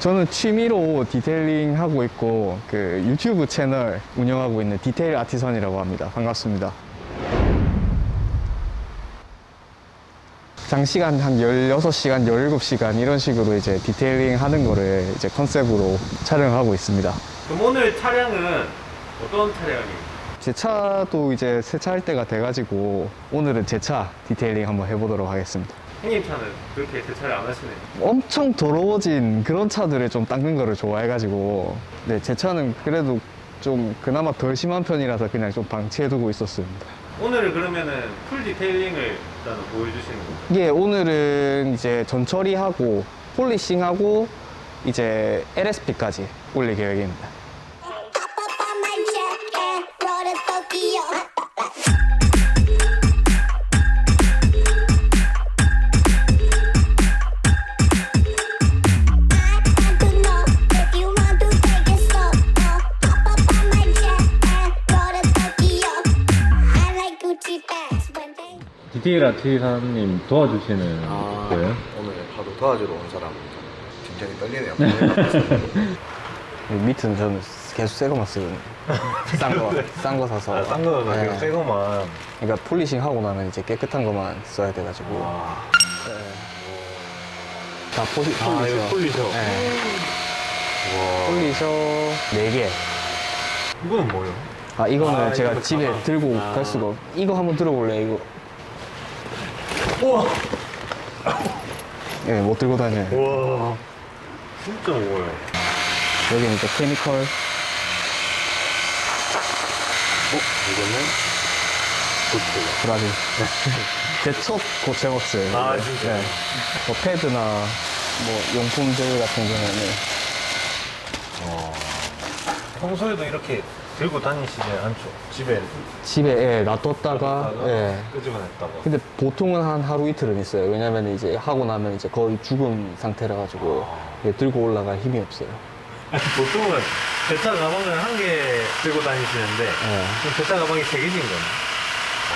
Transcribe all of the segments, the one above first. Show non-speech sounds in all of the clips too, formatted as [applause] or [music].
저는 취미로 디테일링 하고 있고 그 유튜브 채널 운영하고 있는 디테일 아티선이라고 합니다. 반갑습니다. 장시간 한 16시간, 17시간 이런 식으로 이제 디테일링 하는 거를 이제 컨셉으로 촬영하고 있습니다. 그럼 오늘 차량은 어떤 차량입니까? 제 차도 이제 세차할 때가 돼가지고 오늘은 제 차 디테일링 한번 해보도록 하겠습니다. 형님 차는 그렇게 세차를 안 하시네요. 엄청 더러워진 그런 차들을 좀 닦는 거를 좋아해가지고 네, 제 차는 그래도 좀 그나마 덜 심한 편이라서 그냥 좀 방치해두고 있었습니다. 오늘은 그러면은 풀 디테일링을 일단 보여주시는 거죠? 이게 오늘은 이제 전처리하고 폴리싱하고 이제 LSP까지 올릴 계획입니다. 디테일 아티사님 도와주시는 아, 거예요? 오늘 바로 도와주러 온 사람 굉장히 떨리네요. [laughs] 밑은 저는 계속 새 거만 쓰거든요. 싼 거, 싼 거 사서. 아, 딴 거는 네. 새 거만. 그러니까 폴리싱 하고 나면 이제 깨끗한 것만 써야 돼가지고. 와. 다 포시, 아, 폴리셔. 이거 폴리셔. 네. 와. 폴리셔 4개. 이거는 뭐예요? 아, 이거는 아, 제가 이거 집에 가방. 들고 아. 갈 수가 없. 이거 한번 들어볼래, 이거. 우와! 예, 못 들고 다녀요. 와. 진짜 무거워요. 여기는 이제 케미컬. 어? 이거는. 브라질. [laughs] 제 첫 고체 웍스. 아, 진짜요? 네. 뭐 패드나 뭐 용품들 같은 경우는 평소에도 이렇게 들고 다니시지 않죠? 집에 집에 예, 놔뒀다가 예. 끄집어냈다가. 근데 보통은 한 하루 이틀은 있어요. 왜냐면 이제 하고 나면 이제 거의 죽은 상태라 가지고 이게 들고 올라갈 힘이 없어요. 아니, 보통은 대차 가방을 한 개 들고 다니시는데 예. 지금 대차 가방이 세 개신 거네.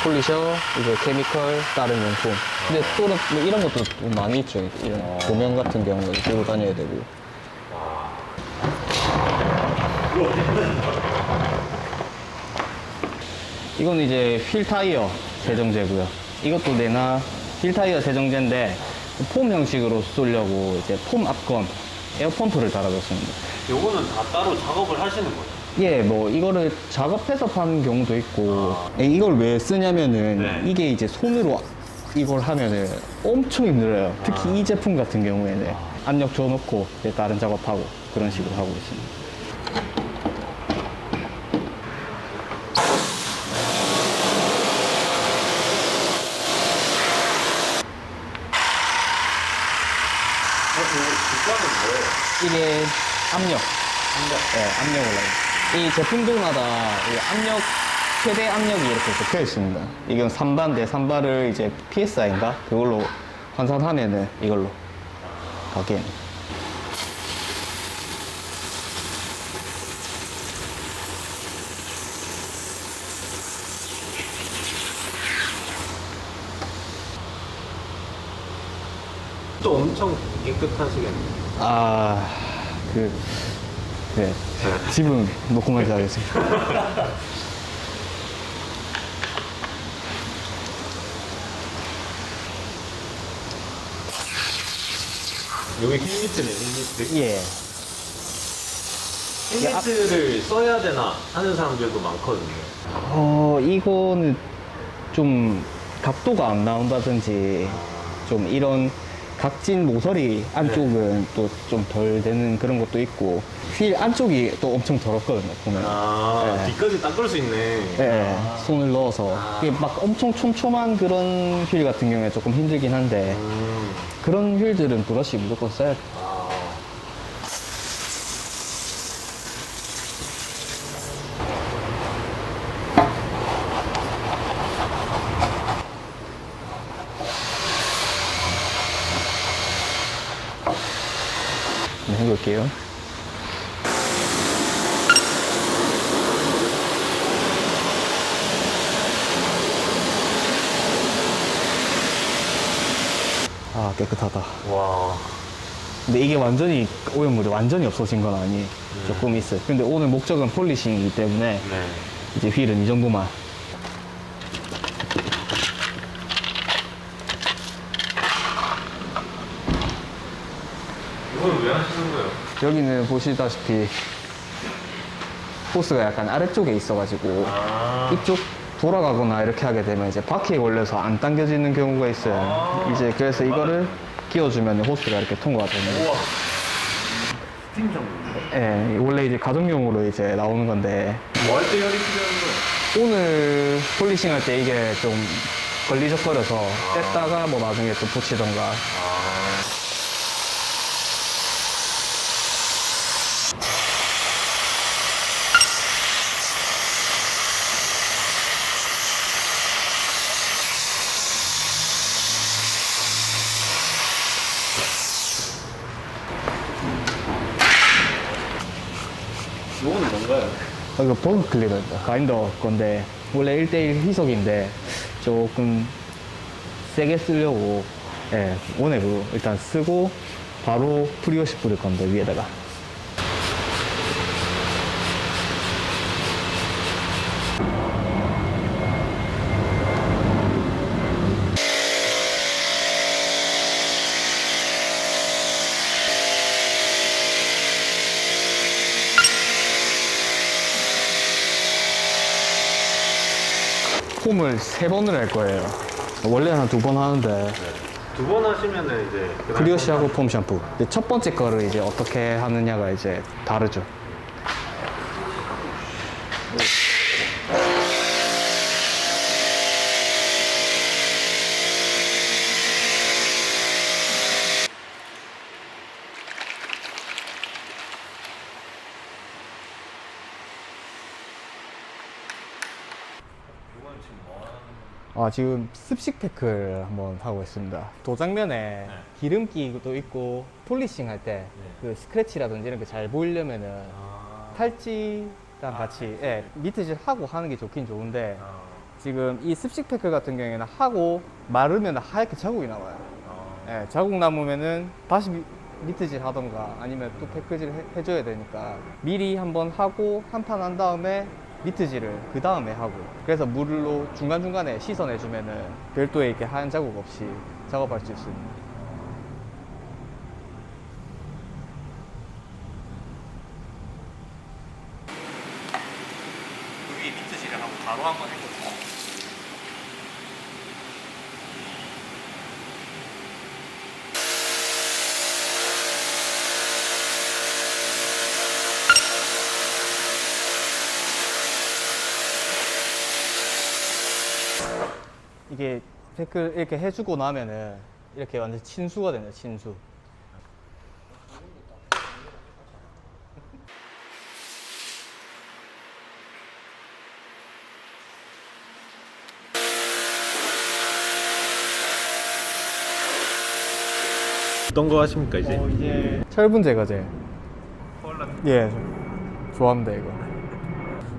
폴리셔, 이제 케미컬, 다른 용품. 근데 또 뭐 이런 것도 좀 많이 있죠. 이런 조명 같은 경우는 들고 다녀야 되고. 이건 이제 휠 타이어 세정제고요. 이것도 내나 휠 타이어 세정제인데 폼 형식으로 쏘려고 이제 폼 앞건 에어펌프를 달아줬습니다. 요거는 다 따로 작업을 하시는 거예요? 예, 뭐 이거를 작업해서 파는 경우도 있고 예, 이걸 왜 쓰냐면은 네. 이게 이제 손으로 이걸 하면은 엄청 힘들어요. 특히 이 제품 같은 경우에는 압력 줘놓고 이제 다른 작업하고 그런 식으로 하고 있습니다. 어, 뒷좌는 뭐예요? 이게 압력. 압력. 예, 압력 올라요. 이 제품들마다 이 압력, 최대 압력이 이렇게 적혀 있습니다. 이건 3바인데 3바를 이제 PSI인가? 그걸로 환산하면은 이걸로 바뀌는. 또 엄청 깨끗하시겠네요. 아, 그, 네. 집은 녹음하지 하겠습니다. 여기 힐리트네, 힐리트. 예. 힐리트를 써야 되나 하는 사람들도 많거든요. 어, 이거는 좀 각도가 안 나온다든지 좀 이런 각진 모서리 안쪽은 또 좀 덜 되는 그런 것도 있고 휠 안쪽이 또 엄청 더럽거든요, 보면. 아, 네. 뒤까지 닦을 수 있네. 예, 손을 넣어서. 이게 막 엄청 촘촘한 그런 휠 같은 경우에 조금 힘들긴 한데 음. 그런 휠들은 브러쉬 무조건 써야 돼. 한번 해볼게요. 아, 깨끗하다. 와. 근데 이게 완전히 오염물이 완전히 없어진 건 아니 조금 있어요. 근데 오늘 목적은 폴리싱이기 때문에 네. 이제 휠은 이 정도만. 이걸 왜 하시는 거예요? 여기는 보시다시피 호스가 약간 아래쪽에 있어가지고 아. 이쪽 돌아가거나 이렇게 하게 되면 이제 바퀴에 걸려서 안 당겨지는 경우가 있어요. 아. 이제 그래서 이거를 끼워주면 호스가 이렇게 통과가 되는. 우와. 스팀 정도. 예, 원래 이제 가정용으로 이제 나오는 건데 뭐 할때 열이 필요한 거예요? 오늘 폴리싱 할 때 이게 좀 걸리적거려서 뗐다가 뭐 나중에 또 붙이던가 아. 이거는 뭔가요? 아, 이거 버그 클리너입니다. 가인더 건데 원래 1대1 희석인데 조금 세게 쓰려고 예, 오늘 그 일단 쓰고 바로 프리워시 뿌릴 건데 위에다가 폼을 세 번을 할 거예요. 원래 한두 번 하는데 두 번 하시면은 이제 그다음 프리워시하고 폼 샴푸. 근데 첫 번째 거를 이제 어떻게 하느냐가 이제 다르죠. 아, 지금 습식 패크를 한번 하고 있습니다. 도장면에 기름기도 있고 폴리싱 할 때 그 스크래치라든지 이런 게 잘 보이려면은 아. 탈지랑 같이 예, 미트질 하고 하는 게 좋긴 좋은데 아. 지금 이 습식 패크 같은 경우에는 하고 마르면 하얗게 자국이 나와요. 아. 예, 자국 남으면은 다시 미- 미트질 하던가 아니면 또 패크질 해, 해줘야 되니까 미리 한번 하고 한판한 다음에 미트질을 그 다음에 하고 그래서 물로 중간중간에 씻어내주면은 별도의 이렇게 하얀 자국 없이 작업할 수 있습니다. 그 위에 미트질을 하고 바로 한번 해보세요. 이게 댓글 이렇게 해주고 나면은 이렇게 완전 친수가 되네 친수. 어떤 거 하십니까 이제? 어, 이제 철분 제거제 예 좋아합니다 이거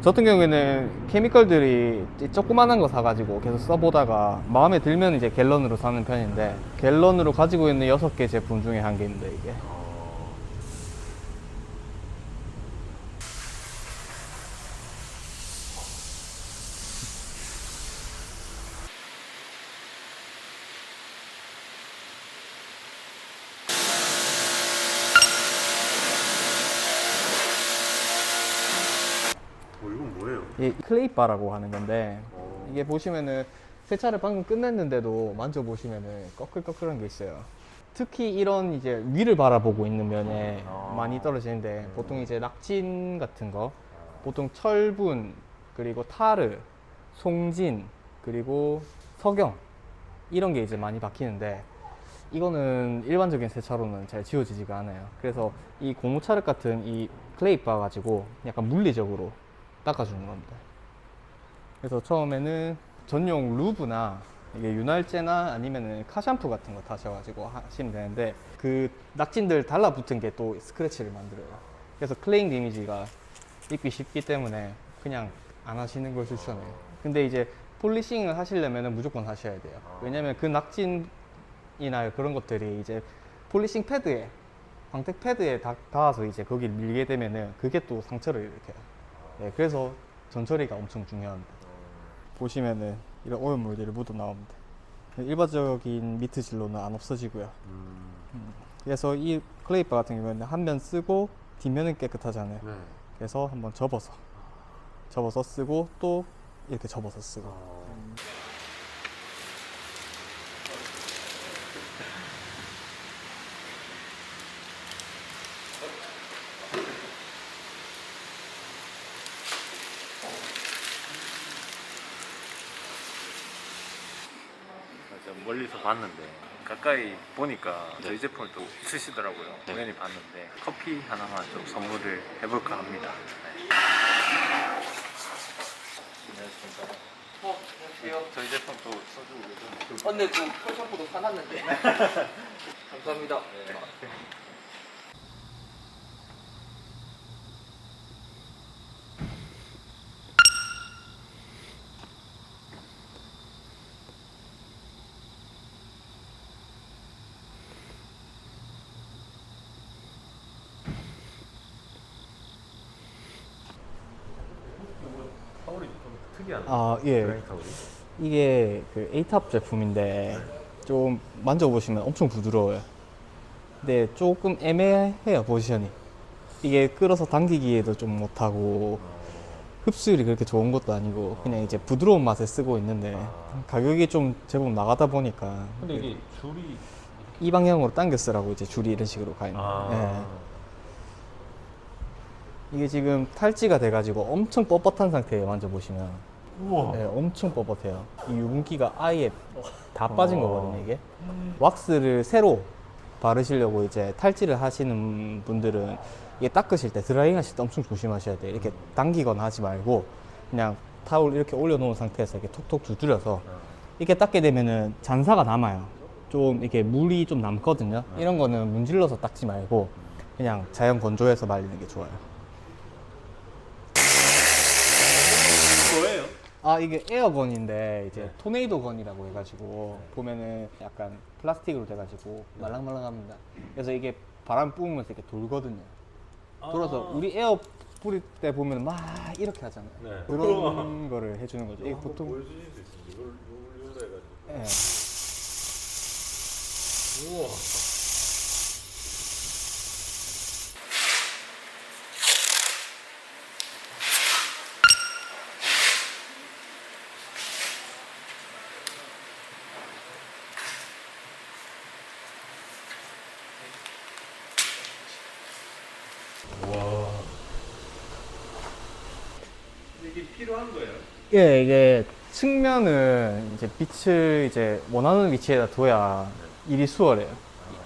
저 같은 경우에는 케미컬들이 이 조그만한 거 사가지고 계속 써보다가 마음에 들면 이제 갤런으로 사는 편인데 갤런으로 가지고 있는 여섯 개 제품 중에 한 개입니다 이게 어, 이건 뭐예요? 이 클레이바라고 하는 건데 이게 보시면은 세차를 방금 끝냈는데도 만져보시면은 꺼끌꺼끌한 게 있어요. 특히 이런 이제 위를 바라보고 있는 면에 아. 많이 떨어지는데 보통 이제 낙진 같은 거 보통 철분 그리고 타르, 송진 그리고 석영 이런 게 이제 많이 박히는데 이거는 일반적인 세차로는 잘 지워지지가 않아요. 그래서 이 고무차륵 같은 이 클레이 바 가지고 약간 물리적으로 닦아주는 겁니다. 그래서 처음에는 전용 루브나 이게 윤활제나 아니면은 카샴푸 같은 거 타셔가지고 하시면 되는데 그 낙진들 달라붙은 게 또 스크래치를 만들어요. 그래서 클레잉 데미지가 입기 쉽기 때문에 그냥 안 하시는 걸 추천해요. 근데 이제 폴리싱을 하시려면 무조건 하셔야 돼요. 왜냐면 그 낙진 이나 그런 것들이 이제 폴리싱 패드에 광택 패드에 다, 닿아서 이제 거기 밀게 되면은 그게 또 상처를 일으켜요. 네, 그래서 전처리가 엄청 중요합니다. 보시면은 이런 오염물들이 묻어 나옵니다. 일반적인 미트질로는 안 없어지고요. 음. 그래서 이 클레이바 같은 경우에는 한 면 쓰고 뒷면은 깨끗하잖아요. 네. 그래서 한번 접어서 접어서 쓰고 또 이렇게 접어서 쓰고 제 멀리서 봤는데 가까이 보니까 저희 제품을 또 쓰시더라고요. 우연히 봤는데 커피 하나만 좀 선물을 해볼까 합니다. 네. 안녕하십니까. 어, 안녕하세요. 저희 제품 또 써주고 계세요. 근데 그 폴샴푸도 사놨는데. [laughs] 감사합니다. 타 특이한 아 예. 타올이. 이게 그 A탑 제품인데 좀 만져보시면 엄청 부드러워요. 근데 조금 애매해요 포지션이. 이게 끌어서 당기기에도 좀 못하고 흡수율이 그렇게 좋은 것도 아니고 그냥 이제 부드러운 맛에 쓰고 있는데 가격이 좀 제법 나가다 보니까 근데 이게 줄이 이 방향으로 당겨 쓰라고 이제 줄이 이런 식으로 가 있는 아. 거예요. 예. 이게 지금 탈지가 돼가지고 엄청 뻣뻣한 상태에 만져보시면 우와. 네, 엄청 뻣뻣해요. 이 유분기가 아예 다 빠진 어. 거거든요, 이게. 왁스를 새로 바르시려고 이제 탈지를 하시는 분들은 이게 닦으실 때, 드라이잉 하실 때 엄청 조심하셔야 돼요. 이렇게 당기거나 하지 말고 그냥 타올 이렇게 올려놓은 상태에서 이렇게 톡톡 두드려서 이렇게 닦게 되면은 잔사가 남아요. 좀 이렇게 물이 좀 남거든요. 이런 거는 문질러서 닦지 말고 그냥 자연 건조해서 말리는 게 좋아요. 뭐예요? 아 이게 에어건인데 이제 토네이도 건이라고 해가지고 보면은 약간 플라스틱으로 돼가지고 말랑말랑합니다. 그래서 이게 바람 뿜으면서 이렇게 돌거든요. 돌아서 우리 에어 뿌릴 때 보면 막 이렇게 하잖아요. 네. 그런 거를 해주는 거죠. 이게 보통 보여주실 수 있습니다. 이걸 이걸로 해가지고. 예. 우와. 와. 이게 필요한 거예요? 예, 이게 측면은 이제 빛을 이제 원하는 위치에다 둬야 일이 수월해요.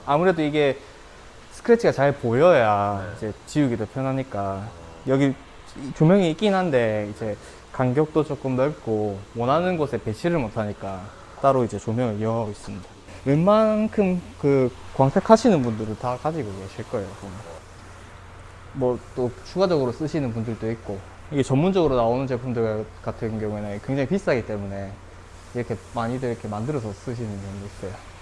아무래도 이게 스크래치가 잘 보여야 이제 지우기도 편하니까 여기 조명이 있긴 한데 이제 간격도 조금 넓고 원하는 곳에 배치를 못하니까 따로 이제 조명을 이용하고 있습니다. 웬만큼 그 광택하시는 분들은 다 가지고 계실 거예요. 뭐 또 추가적으로 쓰시는 분들도 있고 이게 전문적으로 나오는 제품들 같은 경우에는 굉장히 비싸기 때문에 이렇게 많이들 이렇게 만들어서 쓰시는 분도 있어요.